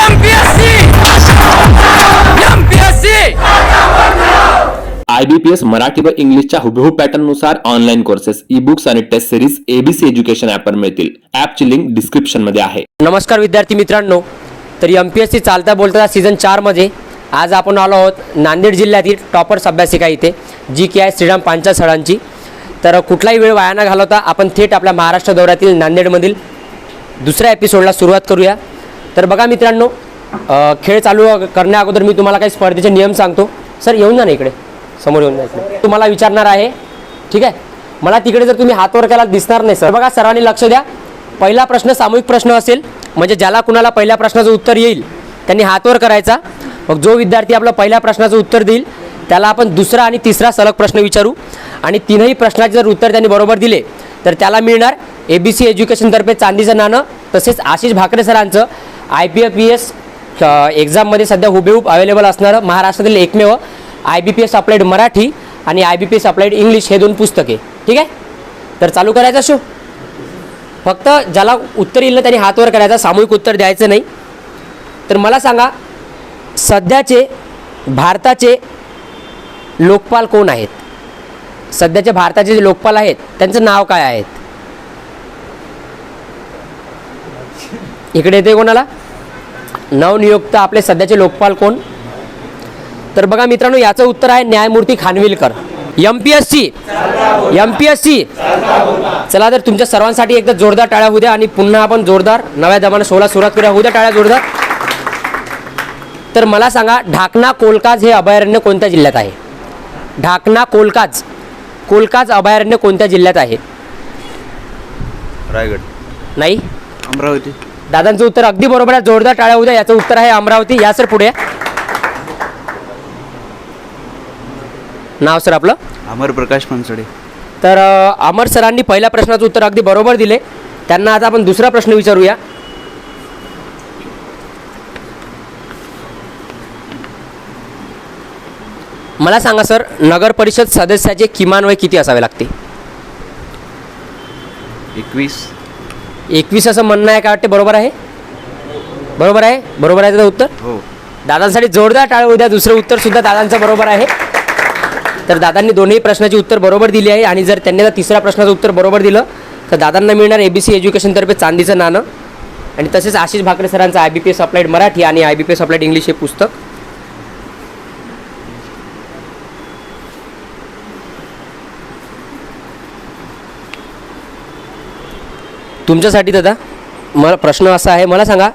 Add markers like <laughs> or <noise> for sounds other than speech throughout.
MPSC MPSC I B P S Marathi व इंग्लिशच्या हुबेहूब पॅटर्ननुसार ऑनलाईन कोर्सेस ई बुक्स आणि टेस्ट सिरीज एबीसी एज्युकेशन ॲपवर मिळतील. ॲपची लिंक डिस्क्रिप्शनमध्ये आहे. नमस्कार विद्यार्थी मित्रांनो. तर एम पी एस सी चालता बोलता सीझन चारमध्ये आज आपण आलो आहोत नांदेड जिल्ह्यातील टॉपर्स अभ्यासिका इथे जी की आहे श्रीराम पांचा सरांची. तर कुठलाही वेळ वाया न घालवता आपण थेट आपल्या महाराष्ट्र दौऱ्यातील नांदेडमधील दुसऱ्या एपिसोडला सुरुवात करूया. तर बघा मित्रांनो खेळ चालू करण्या अगोदर मी तुम्हाला काही स्पर्धेचे नियम सांगतो. सर येऊन जा ना इकडे. समोर येऊन जा इकडे. तुम्हाला विचारणार आहे ठीक आहे? मला तिकडे जर तुम्ही हात वर केला दिसणार नाही सर. बघा सर्वांनी लक्ष द्या. पहिला प्रश्न सामूहिक प्रश्न असेल म्हणजे ज्याला कुणाला पहिल्या प्रश्नाचं उत्तर येईल त्यांनी हातवर करायचा. मग जो विद्यार्थी आपला पहिल्या प्रश्नाचं उत्तर देईल त्याला आपण दुसरा आणि तिसरा सलग प्रश्न विचारू. आणि तीनही प्रश्नाचे जर उत्तर त्यांनी बरोबर दिले तर त्याला मिळणार ए बी सी एज्युकेशनतर्फे चांदीचं नाणं तसेच आशिष भाकरे सरांचं. I P F P S एक्झाममध्ये सध्या हुबेहूब अवेलेबल असणारं महाराष्ट्रातील एकमेव I B P S applied Marathi आणि I B P S applied English हे दोन पुस्तके. ठीक आहे? तर चालू करायचा शो. फक्त ज्याला उत्तर येईल ना त्याने हातवर करायचा सामूहिक उत्तर द्यायचं नाही. तर मला सांगा सध्याचे भारताचे लोकपाल कोण आहेत? सध्याचे भारताचे जे लोकपाल आहेत त्यांचं नाव काय आहेत? इकडे येते कोणाला? नवनियुक्त आपले सध्याचे लोकपाल कोण? तर बघा मित्रांनो याचं उत्तर आहे न्यायमूर्ती Khanwilkar. M P S C M P S C चला तर तुमच्या सर्वांसाठी एकदा जोरदार टाळ्या होऊ द्या आणि पुन्हा आपण जोरदार नव्या जमाना शोला सुरुवात करूया. होऊ द्या टाळ्या जोरदार. तर मला सांगा ढाकणा कोलकाज हे अभयारण्य कोणत्या जिल्ह्यात आहे? ढाकणा कोलकाज. कोलकाज अभयारण्य कोणत्या जिल्ह्यात आहे? रायगड. नाही? अमरावती. दादांचं उत्तर अगदी बरोबर आहे. जोरदार टाळ्या होऊ द्या याचं उत्तर आहे अमरावती. या सर पुढे. नाव सर आपलं? अमर प्रकाश मनसडे तर अमर सरांनी पहिल्या प्रश्नाचं उत्तर अगदी बरोबर दिले. त्यांना आता आपण दुसरा प्रश्न विचारूया. मला सांगा सर नगर परिषद सदस्याचे किमान वय किती असावे लागते? एकवीस. एकवीस असं म्हणणं आहे काय वाटते बरोबर आहे? बरोबर आहे? बरोबर आहे त्याचं उत्तर? हो. दादांसाठी जोरदार टाळ उद्या. दुसरं उत्तर सुद्धा दादांचं बरोबर आहे. तर दादांनी दोन्ही प्रश्नाची उत्तर बरोबर दिली आहे आणि जर त्यांनी जर तिसऱ्या प्रश्नाचं उत्तर बरोबर दिलं तर दादांना मिळणार ए बी सी एज्युकेशनतर्फे चांदीचं नाणं. आणि तसेच आशिष भाकरे सरांचं I B P S applied Marathi आणि I B P S applied English हे पुस्तक. तुमच्यासाठी दादा मला प्रश्न असा आहे मला सांगा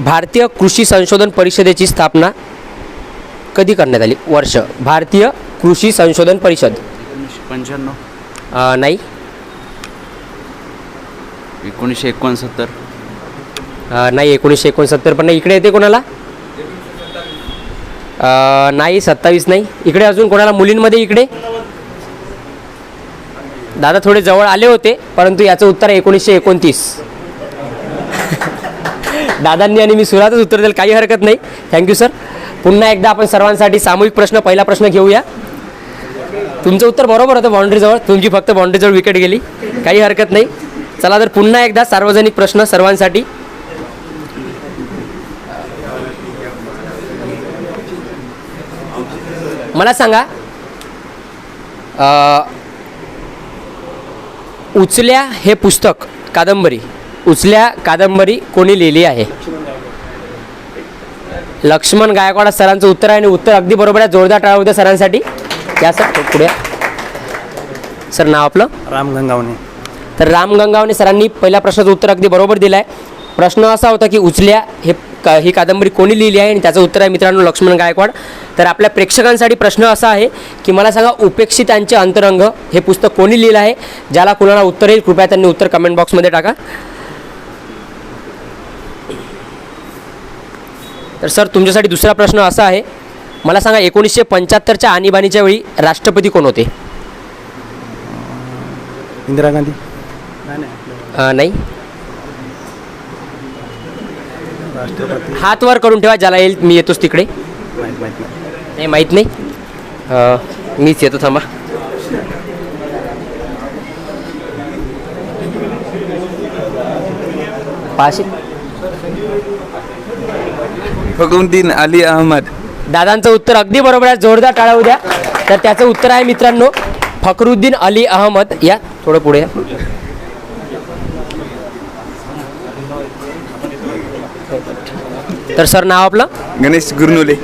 भारतीय कृषी संशोधन परिषदेची स्थापना कधी करण्यात आली? वर्ष. भारतीय कृषी संशोधन परिषद. पंच्याण्णव. अ, नाही? एकोणीसशे एकोणसत्तर. अ, नाही एकोणीसशे एकोणसत्तर पण नाही इकडे येते कोणाला? अ, नाही सत्तावीस नाही. इकडे अजून कोणाला? मुलींमध्ये इकडे? दादा थोडे जवळ आले होते परंतु याचं उत्तर आहे एकोणीसशे एकोणतीस. दादांनी आणि मी सुरातच उत्तर द्याल काही हरकत नाही. थँक्यू सर पुन्हा एकदा आपण सर्वांसाठी सामूहिक प्रश्न पहिला प्रश्न घेऊया. तुमचं उत्तर बरोबर होतं बाउंड्रीजवळ तुमची फक्त बाउंड्रीजवळ विकेट गेली. काही हरकत नाही. चला तर पुन्हा एकदा सार्वजनिक प्रश्न सर्वांसाठी. मला सांगा उचल्या हे पुस्तक कादंबरी. उचल्या कादंबरी कोणी लिहिली आहे? लक्ष्मण गायकवाड सरांचं उत्तर आहे आणि उत्तर अगदी बरोबर आहे. जोरदार टाळा होत्या सरांसाठी. या सर पुढे. सर नाव आपलं? राम गंगावणे. तर राम गंगावणे सरांनी पहिल्या प्रश्नाचं उत्तर अगदी बरोबर दिलं आहे प्रश्न असा होता की उचल्या हे का ही कादंबरी कोणी लिहिली आहे आणि त्याचं उत्तर आहे मित्रांनो लक्ष्मण गायकवाड. तर आपल्या प्रेक्षकांसाठी प्रश्न असा आहे की मला सांगा उपेक्षितांचे अंतरंग हे पुस्तक कोणी लिहिलं आहे? ज्याला कुणाला उत्तर येईल कृपया त्यांनी उत्तर कमेंट बॉक्समध्ये टाका. तर सर तुमच्यासाठी दुसरा प्रश्न असा आहे. मला सांगा एकोणीसशे पंच्याहत्तरच्या आणीबाणीच्या वेळी राष्ट्रपती कोण होते? इंदिरा गांधी. नाही. राष्ट्रपती. हात वर करून ठेवा ज्याला येईल मी येतोच तिकडे. माहीत माहीत नाही. नाही माहीत नाही. अ, मीच येतो थांबा. पाचशे अली अहमद. दादांचं उत्तर अगदी बरोबर आहे जोरदार टाळा उद्या. तर त्याचं उत्तर आहे मित्रांनो फखरुद्दीन अली अहमद. या थोडं पुढे या. तर सर नाव आपलं? गणेश गुरनुले.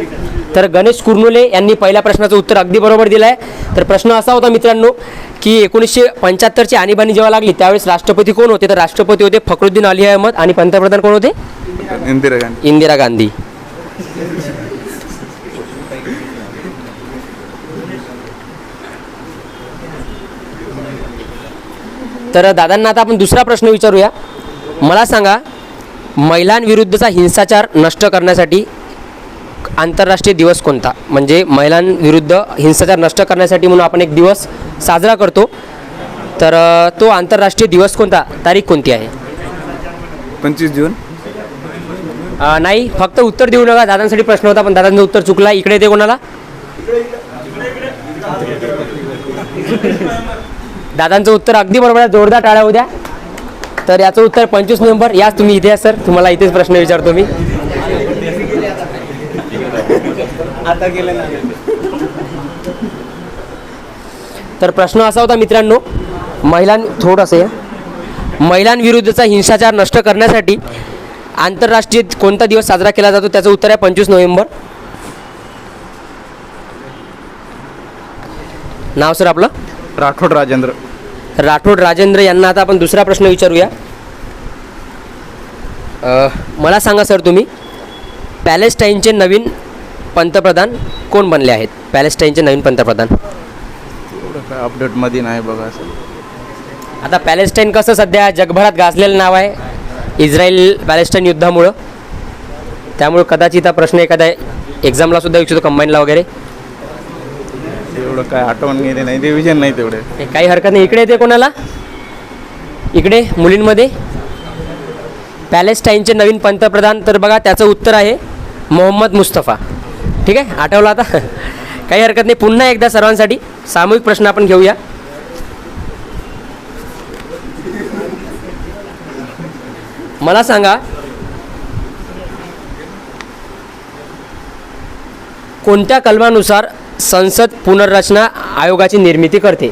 तर गणेश कुर्नुले यांनी पहिल्या प्रश्नाचं उत्तर अगदी बरोबर दिलं आहे तर प्रश्न असा होता मित्रांनो की एकोणीसशे पंच्याहत्तरची आणीबाणी जेव्हा लागली त्यावेळेस राष्ट्रपती कोण होते? तर राष्ट्रपती होते फखरुद्दीन अली अहमद आणि पंतप्रधान कोण होते? इंदिरा गांधी. इंदिरा गांधी. तर दादांना आता आपण दुसरा प्रश्न विचारूया. मला सांगा महिलांविरुद्धचा हिंसाचार नष्ट करण्यासाठी आंतरराष्ट्रीय दिवस कोणता? म्हणजे महिलांविरुद्ध हिंसाचार नष्ट करण्यासाठी म्हणून आपण एक दिवस साजरा करतो. तर तो आंतरराष्ट्रीय दिवस कोणता? तारीख कोणती आहे? पंचवीस जून. नाही फक्त उत्तर देऊ नका. दादांसाठी प्रश्न होता पण दादांचं उत्तर चुकला. इकडे येते कोणाला? दादांचं उत्तर अगदी बरोबर आहे. जोरदार टाळ्या उद्या तर याचं उत्तर पंचवीस नोव्हेंबर. याच तुम्ही इथे सर. तुम्हाला इथेच प्रश्न विचारतो मी. तर प्रश्न असा होता मित्रांनो महिलां थोडंसं या. महिलांविरुद्धचा हिंसाचार नष्ट करण्यासाठी आंतरराष्ट्रीय कोणता दिवस साजरा केला जातो? त्याचं उत्तर आहे पंचवीस नोव्हेंबर. नाव सर आपलं? राठोड राजेंद्र. राठोड राजेंद्र यांना आता आपण दुसरा प्रश्न विचारूया. अ, मला सांगा सर तुम्ही पॅलेस्टाईनचे नवीन पंतप्रधान कोण बनले आहेत? पॅलेस्टाईनचे नवीन पंतप्रधान. अपडेटमध्ये नाही बघा सर. आता पॅलेस्टाईन कसं सध्या जगभरात गाजलेलं नाव आहे इस्रायल पॅलेस्टाईन युद्धामुळं. त्यामुळे कदाचित हा प्रश्न एखाद्या एक्झामला सुद्धा विचारतो कंबाईनला वगैरे. एवढं काय आठवण गेले नाही रिव्हिजन नाही तेवढे. काही हरकत नाही. इकडे येते कोणाला? इकडे मुलींमध्ये. पॅलेस्टाईनचे नवीन पंतप्रधान तर बघा त्याचं उत्तर आहे मोहम्मद मुस्तफा. ठीक आहे? आठवलं आता? काही हरकत नाही. पुन्हा एकदा सर्वांसाठी सामूहिक प्रश्न आपण घेऊया. मला सांगा कोणत्या कलमानुसार संसद पुनर्रचना आयोगाची निर्मिती करते.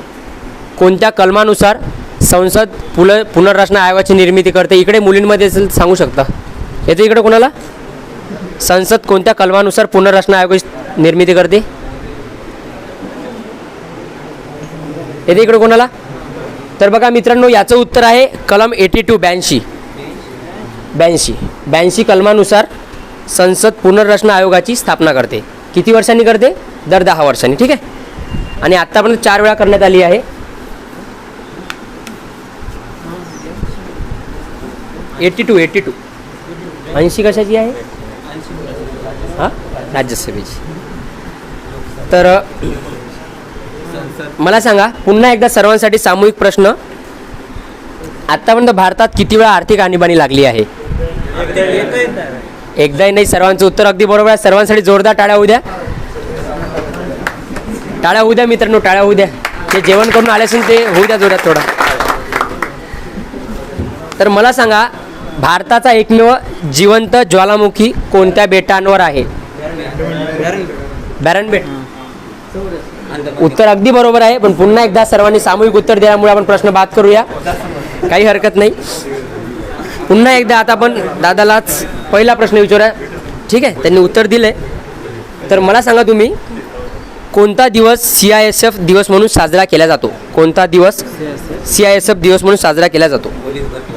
कोणत्या कलमानुसार संसद पुल पुनर्रचना आयोगाची निर्मिती करते इकडे मुलींमध्ये सांगू शकता. येते इकडे कोणाला? संसद कोणत्या कलमानुसार पुनर्रचना आयोगाची निर्मिती करते? येते इकडे कोणाला? तर बघा मित्रांनो याचं उत्तर आहे कलम एटी टू ब्याऐंशी. ब्याऐंशी. ब्याऐंशी कलमानुसार संसद पुनर्रचना आयोगाची स्थापना करते. किती वर्षांनी करते? दर दहा वर्षांनी ठीक आहे? आणि आत्तापर्यंत चार वेळा करण्यात आली आहे. Eighty two eighty two. ऐंशी कशाची आहे? हां? राज्यसभेची. तर मला सांगा पुन्हा एकदा सर्वांसाठी सामूहिक प्रश्न. आत्तापर्यंत भारतात किती वेळा आर्थिक आणीबाणी लागली आहे? एकदाही नाही सर्वांचं उत्तर अगदी बरोबर आहे. सर्वांसाठी जोरदार टाळ्या उद्या द्या. टाळ्या होऊ द्या मित्रांनो टाळ्या होऊ द्या. ते जेवण करून आले असेल ते होऊ द्या जोरात थोडं. तर मला सांगा भारताचा एकमेव जिवंत ज्वालामुखी कोणत्या बेटांवर आहे? बॅरन बेट उत्तर अगदी बरोबर आहे पण पुन्हा एकदा सर्वांनी सामूहिक उत्तर दिल्यामुळे आपण प्रश्न बाद करूया. काही हरकत नाही. पुन्हा एकदा आता आपण दादालाच पहिला प्रश्न विचारूया. ठीक आहे त्यांनी उत्तर दिले तर मला सांगा तुम्ही कोणता दिवस सी आय एस एफ दिवस म्हणून साजरा केला जातो? कोणता दिवस सी आय एस एफ दिवस म्हणून साजरा केला जातो?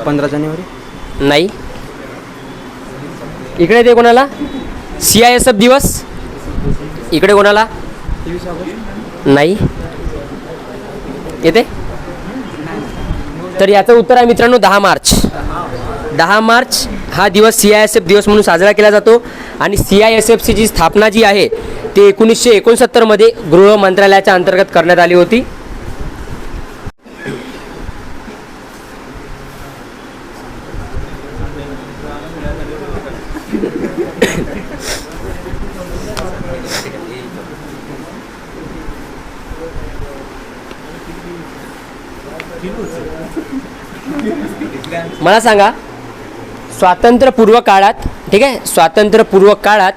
पंधरा जानेवारी. नाही. इकडे ते कोणाला? सी आय एस एफ दिवस? इकडे कोणाला? नाही. येते? तर याचं उत्तर आहे मित्रांनो दहा मार्च. दहा मार्च हा दिवस सी आय एस एफ दिवस म्हणून साजरा केला जातो. आणि सी आय एस एफची जी स्थापना जी आहे ती एकोणीसशे एकोणसत्तरमध्ये गृह मंत्रालयाच्या अंतर्गत करण्यात आली होती. मला सांगा स्वातंत्र्यपूर्व काळात ठीक आहे स्वातंत्र्यपूर्व काळात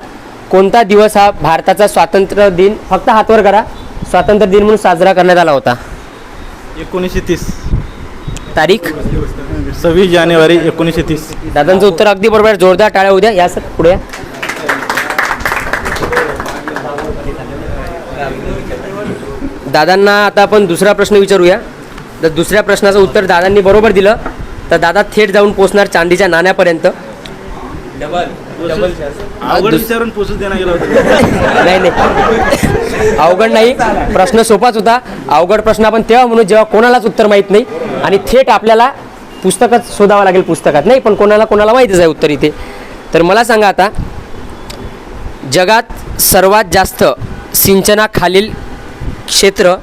कोणता दिवस हा भारताचा स्वातंत्र्य दिन? फक्त हातवर करा. स्वातंत्र्य दिन म्हणून साजरा करण्यात आला होता. एकोणीसशे तीस. तारीख? सव्वीस जानेवारी एकोणीसशे तीस. दादांचं उत्तर अगदी बरोबर. आहे. जोरदार टाळ्या उद्या. या सर. पुढे या. दादांना आता आपण दुसरा प्रश्न विचारूया. तर दुसऱ्या प्रश्नाचं उत्तर दादांनी बरोबर दिलं. तर दादा थेट जाऊन पोचणार चांदीच्या नाण्यापर्यंत. अवघड दुस- विचारून पोचूच देणार गेला होता. नाही नाही. अवघड नाही. प्रश्न सोपाच होता. अवघड प्रश्न आपण तेव्हा म्हणू जेव्हा कोणालाच उत्तर माहीत नाही. आणि थेट आपल्याला पुस्तकात शोधावं लागेल पुस्तकात. नाही पण कोणाला कोणाला माहितीच आहे उत्तर इथे. तर मला सांगा आता जगात सर्वात जास्त सिंचनाखालील क्षेत्र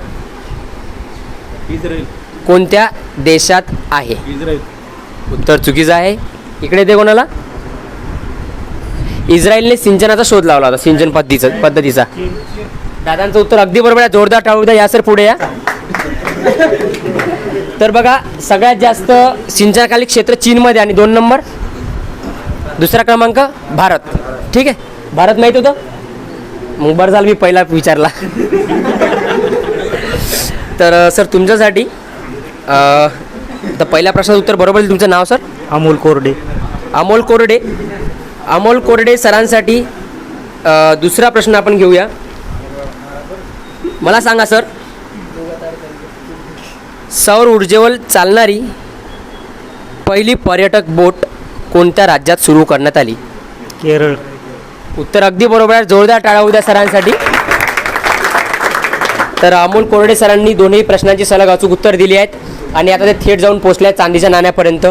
कोणत्या देशात आहे? उत्तर चुकीचं आहे. इकडे ते कोणाला? इस्रायलने सिंचनाचा शोध लावला होता सिंचन पद्धतीचा पद्धतीचा. दादांचं उत्तर अगदी बरोबर आहे जोरदार टाळू द्या या सर पुढे या. तर बघा सगळ्यात जास्त सिंचनाखाली क्षेत्र चीनमध्ये आणि दोन नंबर. दुसरा क्रमांक भारत. ठीक आहे? भारत माहीत होतं? मग बरं झालं मी पहिला विचारला. तर सर तुमच्यासाठी तर पहिल्या प्रश्नाचं उत्तर बरोबर आहे तुमचं नाव सर? अमोल कोरडे. अमोल कोरडे. अमोल कोरडे सरांसाठी दुसरा प्रश्न आपण घेऊया. मला सांगा सर. सौर ऊर्जेवर चालणारी पहिली पर्यटक बोट कोणत्या राज्यात सुरू करण्यात आली? केरळ. उत्तर अगदी बरोबर आहे. जोरदार टाळा उद्या सरांसाठी. तर अमोल कोरडे सरांनी दोन्ही प्रश्नांची सलग अचूक उत्तर दिली आहेत. आणि आता ते थेट जाऊन पोहोचले आहेत चांदीच्या नाण्यापर्यंत.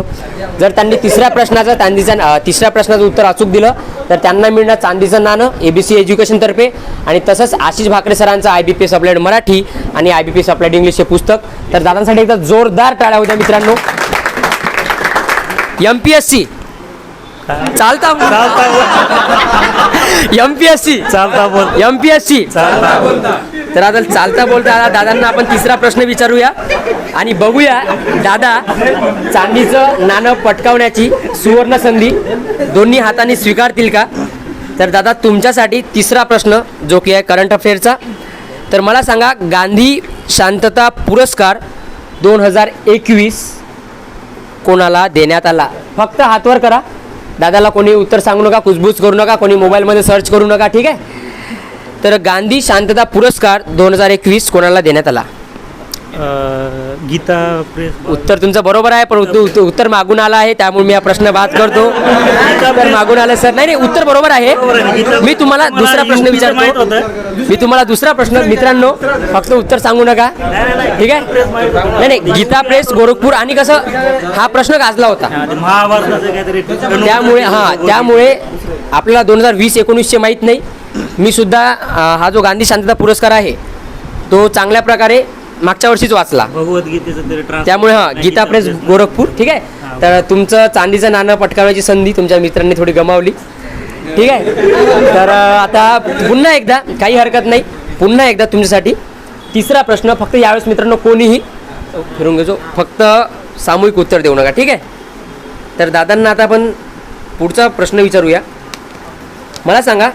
जर त्यांनी तिसऱ्या प्रश्नाचं चांदीचा अं, तिसऱ्या प्रश्नाचं उत्तर अचूक दिलं तर त्यांना मिळणार चांदीचं नाणं ए बी सी एज्युकेशनतर्फे आणि तसंच आशिष भाकरे सरांचं I B P S applied Marathi आणि I B P S applied English हे पुस्तक. तर दादांसाठी एकदा जोरदार टाळ्या होत्या मित्रांनो. एम पी एस सी चालता एम पी एस सी चालता बोल. एम पी एस सी तर आता चालता बोलता आता दादांना आपण तिसरा प्रश्न विचारूया. आणि बघूया दादा चांदीचं नाणं पटकावण्याची सुवर्ण संधी दोन्ही हाताने स्वीकारतील का? तर दादा तुमच्यासाठी तिसरा प्रश्न जो की आहे करंट अफेअरचा तर मला सांगा गांधी शांतता पुरस्कार दोन हजार एकवीस कोणाला देण्यात आला? फक्त हातवर करा. दादाला कोणी उत्तर सांगू नका कुजबूज करू नका कोणी मोबाईलमध्ये सर्च करू नका ठीक आहे? तर गांधी शांतता पुरस्कार दोन हजार एकवीस कोणाला देण्यात आला? गीता प्रेस उत्तर तुमचं बरोबर आहे पण उत्तर मागून आला आहे त्यामुळे मी हा प्रश्न बाद करतो. उत्तर मागून आलं सर. नाही नाही उत्तर बरोबर आहे. मी तुम्हाला दुसरा प्रश्न विचारतो. मी तुम्हाला दुसरा प्रश्न मित्रांनो फक्त उत्तर सांगू नका. ठीक आहे? नाही नाही गीता प्रेस गोरखपूर आणि कसं हा प्रश्न गाजला होता. महाभारताचं काहीतरी त्यामुळे हां त्यामुळे आपल्याला दोन हजार वीस एकोणीसचे माहीत नाही. मी सुद्धा हा जो गांधी शांतता पुरस्कार आहे तो चांगल्या प्रकारे मागच्या वर्षीच वाचला. भगवद्गीतेचं त्यामुळे हां गीता प्रेस गोरखपूर ठीक आहे? तर तुमचं चांदीचं नाणं पटकावण्याची संधी तुमच्या मित्रांनी थोडी गमावली. ठीक आहे? तर आता पुन्हा एकदा काही हरकत नाही पुन्हा एकदा तुमच्यासाठी तिसरा प्रश्न फक्त यावेळेस मित्रांनो कोणीही फिरून घेतो फक्त सामूहिक उत्तर देऊ नका ठीक आहे? तर दादांना आता आपण पुढचा प्रश्न विचारूया. मला सांगा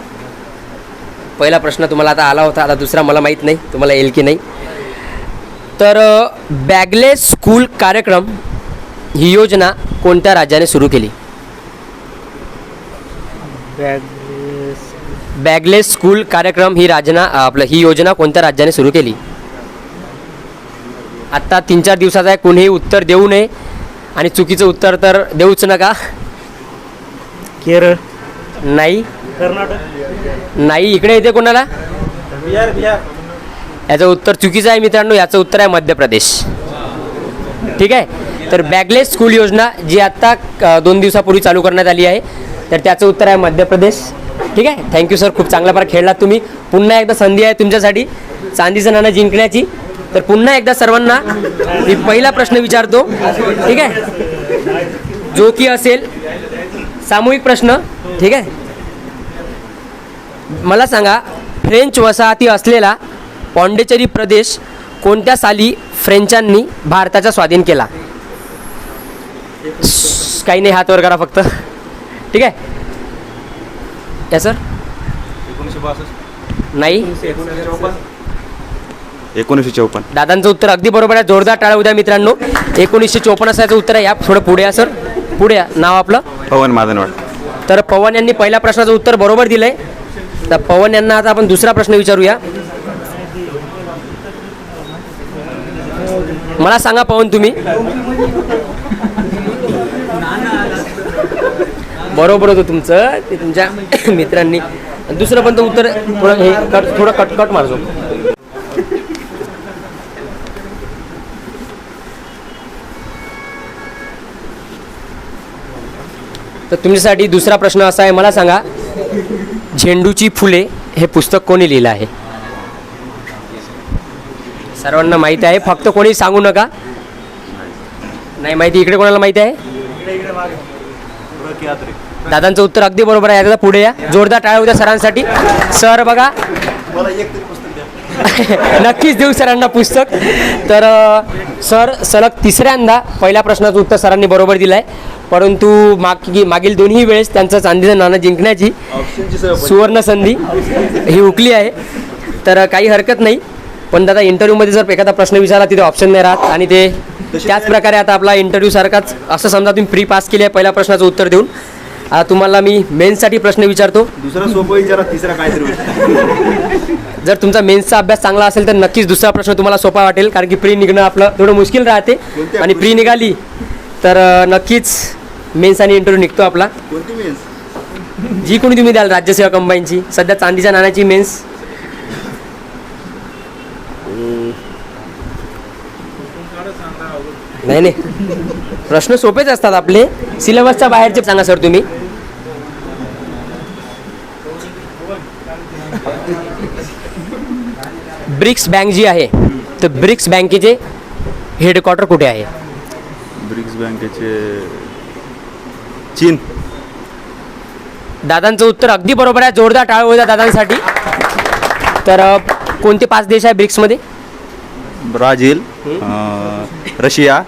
पहिला प्रश्न तुम्हाला आता आला होता आता दुसरा मला माहीत नाही तुम्हाला येईल की नाही. तर बॅगलेस स्कूल कार्यक्रम ही योजना कोणत्या राज्याने सुरू केली? बॅगलेस स्कूल कार्यक्रम ही राजना आपलं ही योजना कोणत्या राज्याने सुरू केली? आत्ता तीन चार दिवसाचा आहे कोणीही उत्तर देऊ नये आणि चुकीचं उत्तर तर देऊच नका. केरळ. नाही. कर्नाटक? नाही इकडे येते कोणाला? बिहार बिहार. याचं उत्तर चुकीचं आहे मित्रांनो याचं उत्तर आहे मध्य प्रदेश. ठीक आहे? तर बॅगलेस स्कूल योजना जी आत्ता दोन दिवसापूर्वी चालू करण्यात आली आहे तर त्याचं उत्तर आहे मध्य प्रदेश. ठीक आहे? थँक्यू सर खूप चांगल्या प्रकारे खेळलात तुम्ही. पुन्हा एकदा संधी आहे तुमच्यासाठी चांदीचं नाणं जिंकण्याची. तर पुन्हा एकदा सर्वांना मी पहिला प्रश्न विचारतो. ठीक आहे? जो की असेल सामूहिक प्रश्न. ठीक आहे? मला सांगा फ्रेंच वसाहती असलेला पॉंडेचेरी प्रदेश कोणत्या साली फ्रेंचांनी भारताचा स्वाधीन केला? काही नाही हात वर करा फक्त. ठीक आहे? या सर नाही. एकोणीसशे चौपन्न. दादांचं उत्तर अगदी बरोबर आहे. जोरदार टाळा उद्या मित्रांनो. एकोणीसशे चोपन्न सालाचं उत्तर आहे. या थोडं पुढे या सर पुढे या. नाव आपलं? पवन मादनवाड. तर पवन यांनी पहिल्या प्रश्नाचं उत्तर बरोबर दिलंय. तर पवन यांना आता आपण दुसरा प्रश्न विचारूया. मला सांगा पवन तुम्ही. बरोबर होतं तुमचं ते तुमच्या <coughs> मित्रांनी. दुसरं पण तो उत्तर थोडं हे कट थोडं कट कट मारतो. तर तुमच्यासाठी दुसरा प्रश्न असा आहे मला सांगा. झेंडूची फुले हे पुस्तक कोणी लिहिलं आहे? सर्वांना माहिती आहे. फक्त कोणी सांगू नका. नाही माहिती. इकडे कोणाला माहिती आहे? दादांचं उत्तर अगदी बरोबर आहे. आता पुढे या. जोरदार टाळ्या होत्या सरांसाठी. सर बघा. <laughs> नक्कीच देऊ सरांना पुस्तक. तर सर सलग तिसऱ्यांदा पहिल्या प्रश्नाचं उत्तर सरांनी बरोबर दिलं आहे परंतु मागी मागील दोन्ही वेळेस त्यांचं चांदीचं नाणं जिंकण्याची सुवर्ण संधी ही हुकली आहे. तर काही हरकत नाही. पण दादा इंटरव्ह्यूमध्ये जर एखादा प्रश्न विचारला तिथे ऑप्शन नाही राहत. आणि ते त्याच प्रकारे आता आपला इंटरव्ह्यू सारखाच असं समजा तुम्ही प्री पास केली आहे पहिल्या प्रश्नाचं उत्तर देऊन. आता तुम्हाला मी मेन्ससाठी प्रश्न विचारतो. दुसरा सोपं विचारा तिसरा काहीतरी <laughs> जर तुमचा मेन्सचा अभ्यास चांगला असेल तर नक्कीच दुसरा प्रश्न तुम्हाला सोपा वाटेल कारण की प्री निघणं आपलं थोडं मुश्किल राहते. आणि प्री निघाली तर नक्कीच मेन्स आणि इंटरव्ह्यू निघतो आपला. जी कोणी तुम्ही द्याल राज्यसेवा कंबाईनची. सध्या चांदीच्या नाण्याची मेन्स. नाही नाही. प्रश्न सोपेच असतात आपले. सिलेबसच्या बाहेरचे सांगा सर तुम्ही. ब्रिक्स बँक जी आहे तर ब्रिक्स बँकेचे हेडक्वार्टर कुठे आहे? ब्रिक्स बँकेचे चीन. दादांचं उत्तर अगदी बरोबर आहे जोरदार टाळ होत्या दादांसाठी. तर कोणते पाच देश आहे ब्रिक्समध्ये? ब्राझील अं, रशिया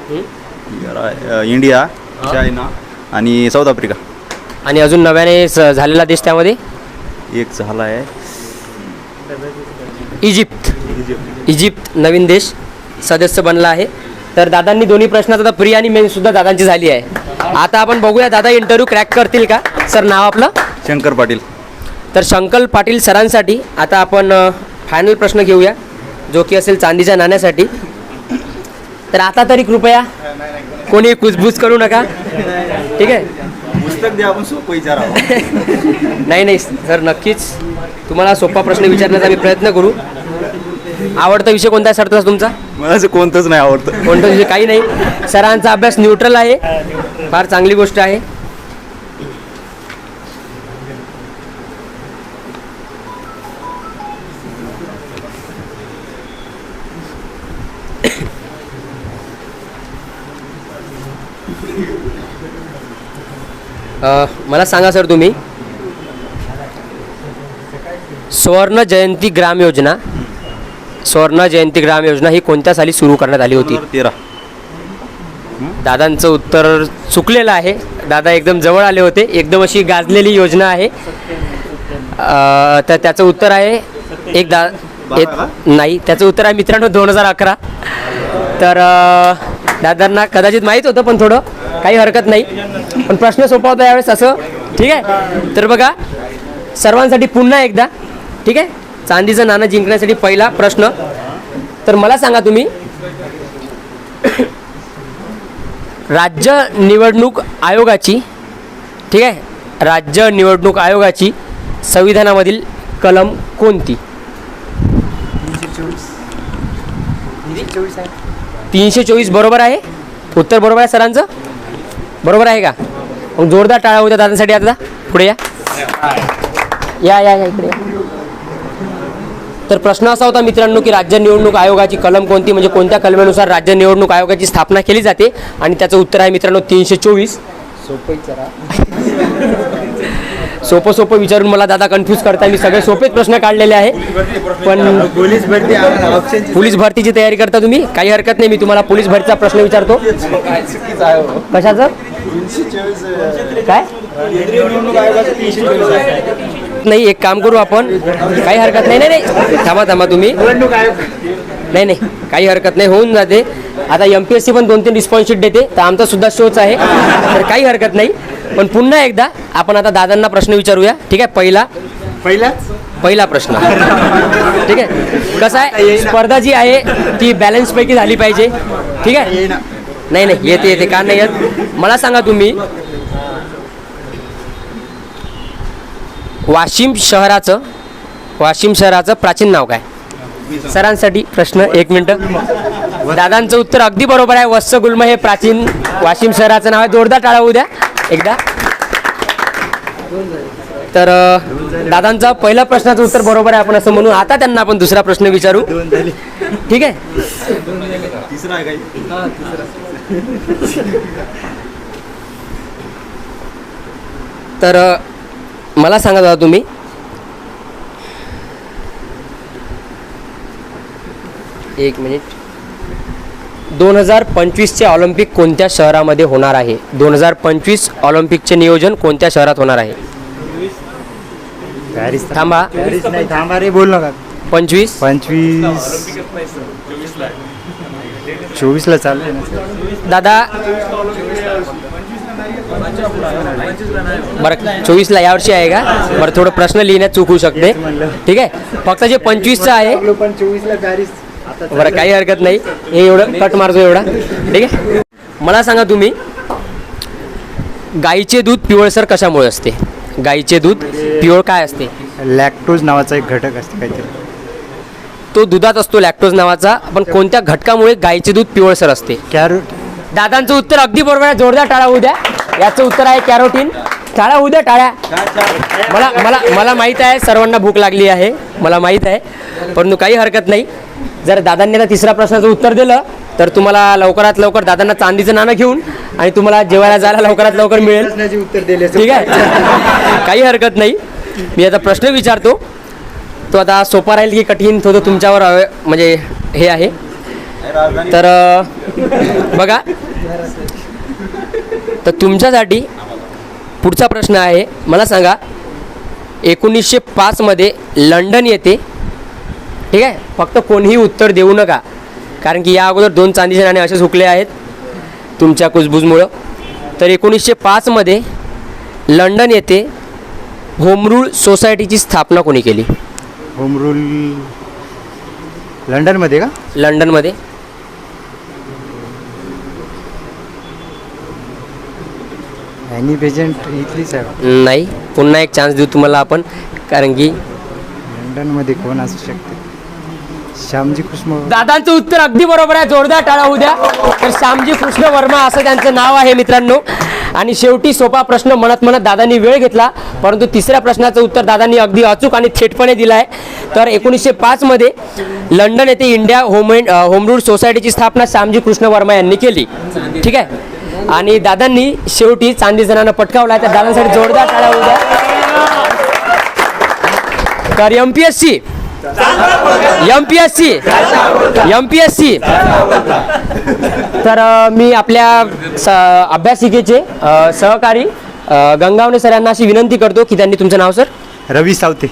इंडिया चायना आणि साऊथ आफ्रिका. आणि अजून नव्याने स- झालेला देश त्यामध्ये? एक झाला आहे इजिप्त. इजिप्त. नवीन देश सदस्य बनला आहे. तर दादांनी दोन्ही प्रश्नात आता प्री आणि मेन सुद्धा दादांची झाली आहे. आता आपण बघूया दादा इंटरव्ह्यू क्रॅक करतील का? सर नाव आपलं? शंकर पाटील. तर शंकल पाटील सरांसाठी आता आपण फायनल प्रश्न घेऊया जो की असेल चांदीच्या नाण्यासाठी. तर आता तरी कृपया कोणी कुजबूज करू नका. ठीक आहे? पुस्तक द्या आपण सोपं विचारा <laughs> नाही नाही सर नक्कीच तुम्हाला सोपा प्रश्न विचारण्याचा आम्ही प्रयत्न करू. आवडता विषय कोणता आहे सर तसा तुमचा? मला असं कोणतंच नाही आवडतं. कोणता विषय? काही नाही. सरांचा अभ्यास न्यूट्रल आहे. फार चांगली गोष्ट आहे. अ, मला सांगा सर तुम्ही? स्वर्ण जयंती ग्राम योजना. स्वर्ण जयंती ग्राम योजना ही कोणत्या साली सुरू करण्यात आली होती? तेरा. दादांचं उत्तर चुकलेलं आहे. दादा एकदम जवळ आले होते. एकदम अशी गाजलेली योजना आहे. अ, तर त्याचं उत्तर आहे एक दा एक नाही त्याचं उत्तर आहे मित्रांनो दोन हजार अकरा. तर अ, दादांना कदाचित माहीत होतं पण थोडं काही हरकत नाही. पण प्रश्न सोपा होता यावेळेस असं. ठीक आहे? तर बघा सर्वांसाठी पुन्हा एकदा. ठीक आहे? चांदीचं नाणं जिंकण्यासाठी पहिला प्रश्न. तर मला सांगा तुम्ही राज्य निवडणूक आयोगाची ठीक आहे राज्य निवडणूक आयोगाची संविधानामधील कलम कोणती? तीनशे चोवीस बरोबर आहे? उत्तर बरोबर आहे सरांचं? बरोबर आहे का? मग जोरदार टाळा होत्या दादांसाठी आता. पुढे या. या या या इकडे या. तर प्रश्न असा होता मित्रांनो की राज्य निवडणूक आयोगाची कलम कोणती? म्हणजे कोणत्या कलमेनुसार राज्य निवडणूक आयोगाची स्थापना केली जाते? सोपं सोपं विचारून मला दादा कन्फ्यूज करताय. मी सगळे सोपेच प्रश्न काढलेले आहे. पण पोलीस भरती पोलीस भरतीची तयारी करता तुम्ही? काही हरकत नाही. मी तुम्हाला पोलीस भरतीचा प्रश्न विचारतो. आहे. कशाचं? तीनशे चोवीस काय? आहे नाही एक काम करू आपण. काही हरकत नाही नाही नाही. थांबा थांबा तुम्ही. नाही नाही. काही हरकत नाही होऊन जाते. आता एम पी एस सी पण दोन तीन रिस्पॉन्स शीट देते. तर आमचा सुद्धा शोच आहे. तर काही हरकत नाही. पण पुन्हा एकदा आपण आता दादांना प्रश्न विचारूया. ठीक आहे पहिला. पहिलाच पहिला प्रश्न. ठीक आहे. कसं आहे? स्पर्धा जी आहे ती बॅलन्स पैकी झाली पाहिजे. ठीक आहे? नाही नाही. येते येते. का नाही येत? मला सांगा तुम्ही. वाशिम शहराचं वाशिम शहराचं प्राचीन नाव काय? सरांसाठी प्रश्न एक मिनटं. दादांचं उत्तर अगदी बरोबर आहे. वत्स गुल्म हे प्राचीन वाशिम शहराचं नाव आहे. जोरदार टाळा होऊ द्या एकदा. तर दादांचा पहिल्या प्रश्नाचं उत्तर बरोबर आहे आपण असं म्हणू. आता त्यांना आपण दुसरा प्रश्न विचारू. ठीक आहे? तर मला सांगा दादा तुम्ही. एक मिनिट. दोन हजार पंचवीसचे ऑलिम्पिक कोणत्या शहरामध्ये होणार आहे? दोन हजार पंचवीस ऑलिम्पिकचे नियोजन कोणत्या शहरात होणार आहे? पॅरिस. थांबा. थांबा रे बोल नका पंचवीस. पंचवीस. चोवीसला चालू दादा बरं चोवीसला यावर्षी आहे का? बरं थोडं प्रश्न लिहिण्यात चूक होऊ शकते. ठीक आहे? फक्त जे पंचवीसचं आहे पण चोवीसला पॅरिस बरं काही हरकत नाही. हे एवढं कट मारतो एवढा. ठीक आहे? मला सांगा तुम्ही गाईचे दूध पिवळसर कशामुळे असते? गाईचे दूध पिवळ काय असते? लॅक्टोज नावाचा एक घटक असते काहीतरी. तो दुधात असतो लॅक्टोज नावाचा. पण कोणत्या घटकामुळे गाईचे दूध पिवळसर असते? कॅरोट दादांचं उत्तर अगदी बरोबर आहे. जोरदार टाळा होऊ द्या. याचं उत्तर आहे कॅरोटीन. टाळा होऊ द्या टाळ्या. मला मला मला माहीत आहे सर्वांना भूक लागली आहे. मला माहीत आहे परंतु काही हरकत नाही. जर दादांनी आता तिसऱ्या प्रश्नाचं उत्तर दिलं तर तुम्हाला लवकरात लवकर दादांना चांदीचं नाणं घेऊन आणि तुम्हाला जेवायला जायला लवकरात लवकर मिळेल. उत्तर दिले ठीक आहे? काही हरकत नाही. मी आता प्रश्न विचारतो. तो आता सोपा राहील की कठीण? तो तुमच्यावर म्हणजे हे आहे. तर बघा. तर तुमच्यासाठी पुढचा प्रश्न आहे. मला सांगा एकोणीसशे पाचमध्ये लंडन येथे ठीक आहे? फक्त कोणीही उत्तर देऊ नका. कारण की या अगोदर दोन चांदीचे नाणे असेच हुकले आहेत तुमच्या कुजबुजमुळं. तर एकोणीसशे पाचमध्ये लंडन येथे होम रूल सोसायटीची स्थापना कोणी केली? होम रूल लंडनमध्ये का? लंडनमध्ये. पेजंट इथलीच आहे? नाही पुन्हा एक चान्स देऊ तुम्हाला आपण कारण की लंडनमध्ये कोण असू शकते? श्यामजी कृष्ण दादांचं उत्तर अगदी बरोबर आहे जोरदार टाळा होऊ द्या. तर श्यामजी कृष्ण वर्मा असं त्यांचं नाव आहे मित्रांनो. आणि शेवटी सोपा प्रश्न म्हणत म्हणत दादांनी वेळ घेतला परंतु तिसऱ्या प्रश्नाचं उत्तर दादांनी अगदी अचूक आणि थेटपणे दिलं आहे. तर एकोणीसशे पाचमध्ये लंडन येथे इंडिया होम होम रूल सोसायटीची स्थापना श्यामजी कृष्ण वर्मा यांनी केली. ठीक आहे? आणि दादांनी शेवटी चांदी जणांना पटकावला तर दादांसाठी जोरदार टाळा होऊ द्या तर M P S C M P S C M P S C तर मी आपल्या अभ्यासिकेचे सहकारी गंगावणे सर यांना अशी विनंती करतो की त्यांनी तुमचं नाव सर? रवी सावते.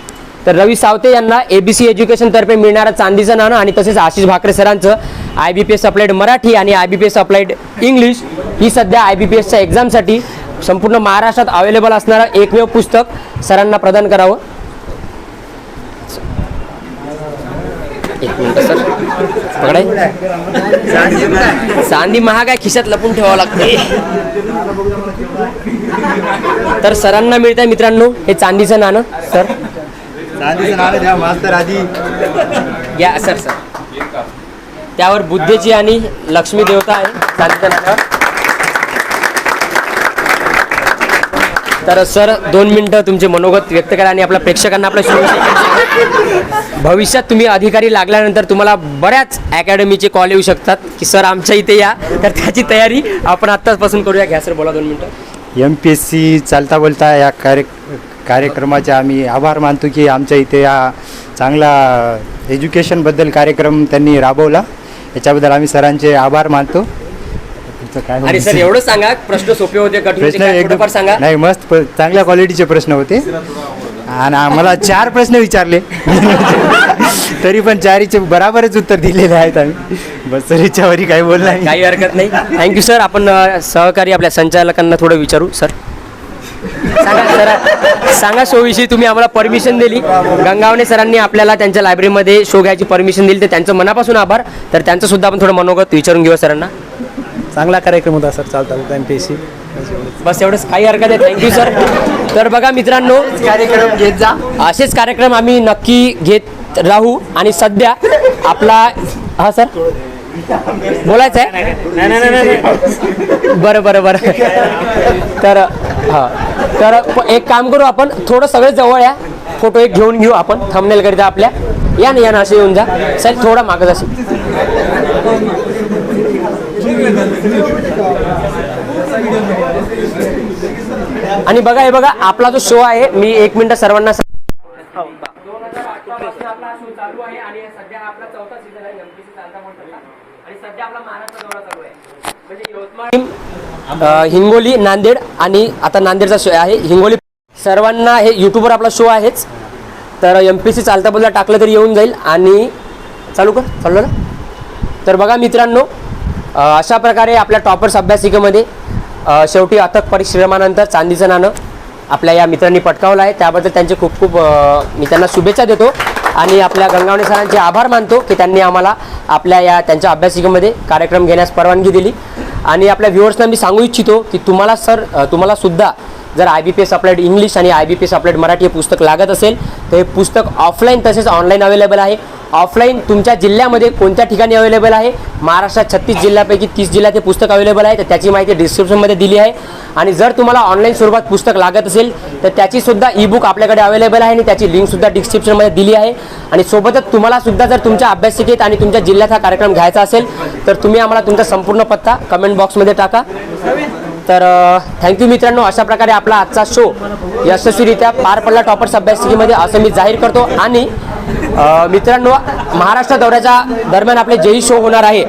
तर रवी सावते यांना ए बी सी एज्युकेशनतर्फे मिळणारं चांदीचं नाणं आणि तसेच आशिष भाकरे सरांचं I B P S applied Marathi आणि I B P S applied English ही सध्या आय बी पी एसच्या एक्झामसाठी संपूर्ण महाराष्ट्रात अवेलेबल असणारं एकमेव पुस्तक सरांना प्रदान करावं. एक मिनिट सर. पकडाय. चांदी महाग आहे खिशात लपून ठेवावं लागते तर सरांना मिळत आहे मित्रांनो हे चांदीचं नाणं सर. चांदीचं नाव द्या मास्तर आधी. घ्या सर सर. त्यावर बुद्धेची आणि लक्ष्मी देवता आहे. चांदीच्या नाण्यावर तर सर दोन मिनटं तुमचे मनोगत व्यक्त करा आणि आपल्या प्रेक्षकांना आपल्या शुभेच्छा भविष्यात तुम्ही अधिकारी लागल्यानंतर तुम्हाला बऱ्याच अकॅडमीचे कॉल येऊ शकतात की सर आमच्या इथे या. तर त्याची तयारी आपण आत्ताचपासून करूया. घ्या सर बोला दोन मिनटं. एम पी एस सी चालता बोलता या कार्य कार्यक्रमाचे आम्ही आभार मानतो की आमच्या इथे या चांगला एज्युकेशनबद्दल कार्यक्रम त्यांनी राबवला. याच्याबद्दल आम्ही सरांचे आभार मानतो. आणि सर? एवढं सांगा प्रश्न सोपे होते प्रश्न एकदम सांगा. नाही मस्त चांगल्या क्वालिटीचे प्रश्न होते. आणि आम्हाला चार प्रश्न विचारले. <laughs> तरी पण चारीचे बराबरच उत्तर दिलेले आहेत आम्ही. बस सर याच्यावरही काही बोलणार नाही. काही हरकत नाही. थँक्यू सर आपण सहकारी आपल्या संचालकांना थोडं विचारू सर. सांगा सर सांगा शोविषयी तुम्ही आम्हाला परमिशन दिली. गंगावणे सरांनी आपल्याला त्यांच्या लायब्ररीमध्ये शो घ्यायची परमिशन दिली. तर त्यांचं मनापासून आभार. तर त्यांचं सुद्धा आपण थोडं मनोगत विचारून घेऊ सरांना. चांगला कार्यक्रम होता सर चालता होता एम पी एस सी बस एवढंच. काही हरकत आहे थँक्यू सर तर बघा मित्रांनो कार्यक्रम घेत जा. असेच कार्यक्रम आम्ही नक्की घेत राहू. आणि सध्या आपला हा सर? बोलायचं आहे नाही नाही नाही नाही. बरं बरं बरं. तर हां. तर एक काम करू आपण थोडं सगळे जवळ या. फोटो एक घेऊन घेऊ आपण थंबनेल करिता आपल्या. या ना या ना असे येऊन जा. सर थोडा मागत असे आणि बघा हे बघा आपला जो शो आहे मी एक मिनिट सर्वांना सांग- अ, हिंगोली नांदेड आणि आता नांदेडचा शो आहे. हिंगोली सर्वांना हे यूट्यूबवर आपला शो आहेच. तर एम पी सी चालता बोलता टाकलं तरी येऊन जाईल आणि चालू कर चालू ना तर बघा मित्रांनो अ, अशा प्रकारे आपल्या टॉपर्स अभ्यासिकेमध्ये अ, शेवटी अथक परिश्रमानंतर चांदीचं नाणं आपल्या या मित्रांनी पटकावलं आहे. त्याबद्दल त्यांचे खूप खूप अ, मी त्यांना शुभेच्छा देतो आणि आपल्या गंगावणे सरांचे आभार मानतो की त्यांनी आम्हाला आपल्या या त्यांच्या अभ्यासिकेमध्ये कार्यक्रम घेण्यास परवानगी दिली. आणि आपल्या व्ह्युअर्सना मी सांगू इच्छितो की तुम्हाला सर तुम्हालासुद्धा तुम्हाला सुद्धा जर I B P S applied English आणि I B P S applied Marathi हे पुस्तक लागत असेल तर हे पुस्तक ऑफलाईन तसेच ऑनलाईन अवेलेबल आहे. ऑफलाईन तुमच्या जिल्ह्यामध्ये कोणत्या ठिकाणी अवेलेबल आहे? महाराष्ट्रात छत्तीस जिल्ह्यापैकी तीस जिल्ह्यात हे पुस्तक अवेलेबल आहे तर त्याची माहिती डिस्क्रिप्शनमध्ये दिली आहे. आणि जर तुम्हाला ऑनलाईन स्वरूपात पुस्तक लागत असेल तर त्याची सुद्धा ई बुक आपल्याकडे अवेलेबल आहे आणि त्याची लिंकसुद्धा डिस्क्रिप्शनमध्ये दिली आहे. आणि सोबतच तुम्हाला सुद्धा जर तुमच्या अभ्यासिकेत आणि तुमच्या जिल्ह्यात हा कार्यक्रम घ्यायचा असेल तर तुम्ही आम्हाला तुमचा संपूर्ण पत्ता कमेंट बॉक्समध्ये टाका. तर थँक्यू मित्रांनो. अशा प्रकारे आपला आजचा शो यशस्वीरित्या पार पडला. टॉपर्स अभ्यासिकेमध्ये असं मी जाहीर करतो. आणि मित्रांनो महाराष्ट्र दौऱ्याच्या दरम्यान आपले जेही शो होणार आहे.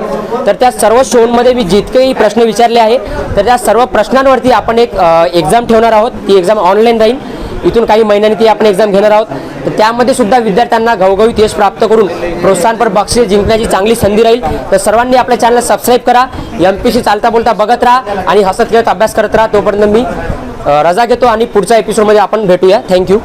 तर त्या सर्व शोंमध्ये मी जितकेही प्रश्न विचारले आहे तर त्या सर्व प्रश्नांवरती आपण एक एक्झाम ठेवणार आहोत. ती एक्झाम ऑनलाईन राहील. इथून काही महिन्यांनी ती आपण एक्झाम घेणार आहोत. तर त्यामध्ये सुद्धा विद्यार्थ्यांना घवघवीत यश प्राप्त करून प्रोत्साहनपर बक्षीस जिंकण्याची चांगली संधी राहील. तर सर्वांनी आपल्या चॅनल सबस्क्राईब करा. एम पी सी चालता बोलता बघत राहा आणि हसत खेळत अभ्यास करत राहा. तोपर्यंत मी रजा घेतो आणि पुढच्या एपिसोडमध्ये आपण भेटूया. थँक्यू